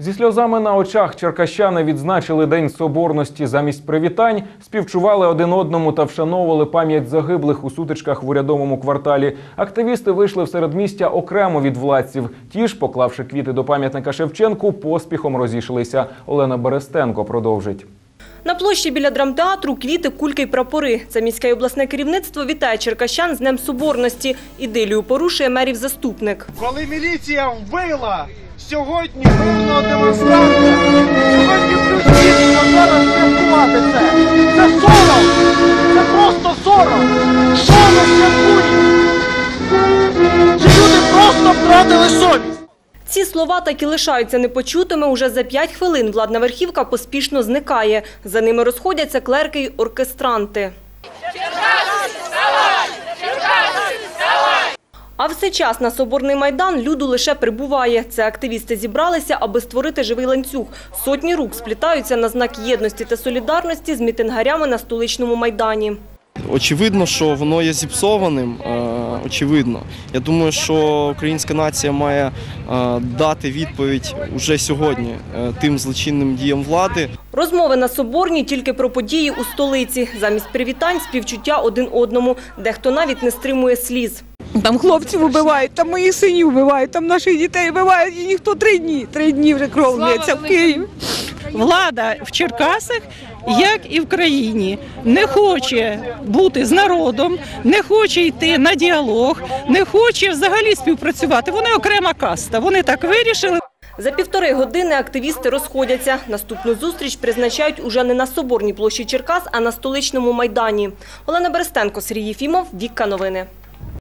Зі сльозами на очах черкащани відзначили День Соборності. Замість привітань співчували один одному та вшановували пам'ять загиблих у сутичках в урядовому кварталі. Активісти вийшли в середмістя окремо від владців. Ті ж, поклавши квіти до пам'ятника Шевченку, поспіхом розійшлися. Олена Берестенко продовжить. На площі біля драмтеатру квіти, кульки й прапори. Це міське і обласне керівництво вітає черкащан з Днем Соборності. Ідилію порушує мерів заступник. Коли міліція вбила сьогодні мирного демонстранта, сьогодні плюс зараз святкувати це. Це сором! Це просто сором! Що ви святкуєте? Ці люди просто втратили совість! Ці слова так лишаються непочутими. Уже за п'ять хвилин владна верхівка поспішно зникає. За ними розходяться клерки й оркестранти. А все час на Соборний майдан люду лише прибуває. Це активісти зібралися, аби створити живий ланцюг. Сотні рук сплітаються на знак єдності та солідарності з мітингарями на столичному майдані. Очевидно, що воно є зіпсованим. Очевидно. Я думаю, що українська нація має е, дати відповідь уже сьогодні е, тим злочинним діям влади. Розмови на Соборній тільки про події у столиці. Замість привітань співчуття один одному. Дехто навіть не стримує сліз. Там хлопців вбивають, там моїх синів вбивають, там наших дітей вбивають, і ніхто три дні. Три дні вже кров лється в Києві. Влада в Черкасах, як і в країні, не хоче бути з народом, не хоче йти на діалог, не хоче взагалі співпрацювати. Вони окрема каста. Вони так вирішили. За півтори години активісти розходяться. Наступну зустріч призначають уже не на Соборній площі Черкас, а на столичному майдані. Олена Берестенко, Сергій Єфімов, Вікка Новини.